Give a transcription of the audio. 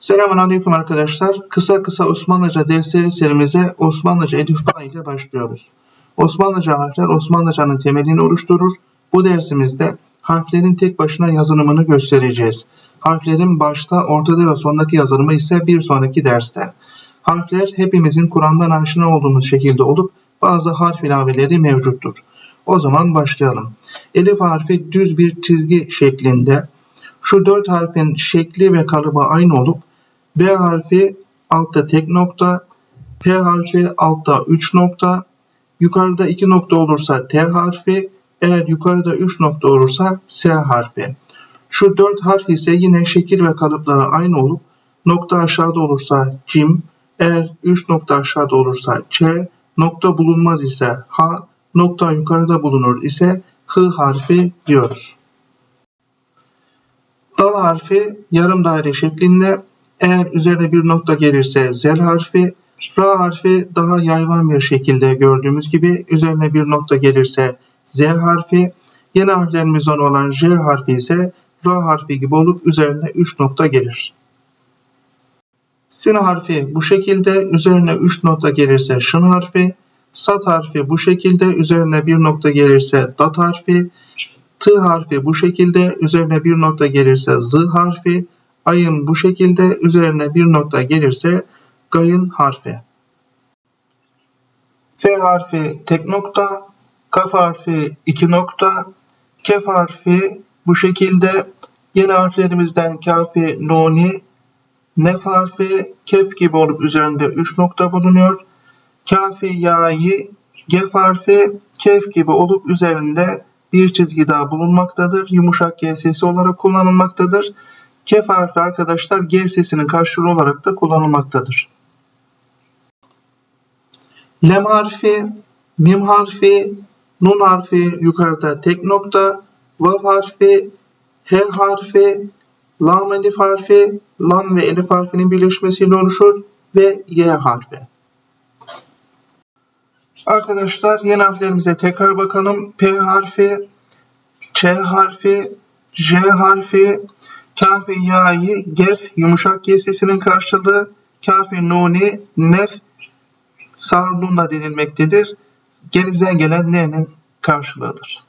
Selamun Aleyküm arkadaşlar. Kısa kısa Osmanlıca dersleri serimize Osmanlıca Elifba ile başlıyoruz. Osmanlıca harfler Osmanlıcanın temelini oluşturur. Bu dersimizde harflerin tek başına yazılımını göstereceğiz. Harflerin başta, ortada ve sondaki yazılımı ise bir sonraki derste. Harfler hepimizin Kur'an'dan aşina olduğumuz şekilde olup bazı harf ilaveleri mevcuttur. O zaman başlayalım. Elif harfi düz bir çizgi şeklinde. Şu dört harfin şekli ve kalıbı aynı olup B harfi altta tek nokta, P harfi altta 3 nokta, yukarıda 2 nokta olursa T harfi, eğer yukarıda 3 nokta olursa S harfi. Şu 4 harf ise yine şekil ve kalıpları aynı olup nokta aşağıda olursa cim, eğer 3 nokta aşağıda olursa ç, nokta bulunmaz ise h, nokta yukarıda bulunur ise h harfi diyoruz. Harfi yarım daire şeklinde eğer üzerine bir nokta gelirse zel harfi, ra harfi daha yayvan bir şekilde gördüğümüz gibi üzerine bir nokta gelirse z harfi, yeni harflerimizden olan j harfi ise ra harfi gibi olup üzerine 3 nokta gelir. Sin harfi bu şekilde üzerine 3 nokta gelirse şın harfi, sat harfi bu şekilde üzerine bir nokta gelirse dat harfi, T harfi bu şekilde üzerine bir nokta gelirse z harfi, ayın bu şekilde üzerine bir nokta gelirse gayın harfi. F harfi tek nokta, kaf harfi iki nokta, kef harfi bu şekilde yeni harflerimizden kafi, nuni, nef harfi kef gibi olup üzerinde 3 nokta bulunuyor. Kafi, ya'yı, gef harfi kef gibi olup üzerinde bir çizgi daha bulunmaktadır. Yumuşak G sesi olarak kullanılmaktadır. Kef harfi arkadaşlar G sesinin karşılığı olarak da kullanılmaktadır. Lem harfi, mim harfi, nun harfi yukarıda tek nokta, vav harfi, h harfi, lam elif harfi, lam ve elif harfinin birleşmesiyle oluşur ve y harfi. Arkadaşlar yeni harflerimize tekrar bakalım. P harfi, Ç harfi, J harfi, kafi ya'yı, gef yumuşak G sesinin karşılığı, kafi nuni, nef sarlunla denilmektedir. Genizden gelen n'nin karşılığıdır.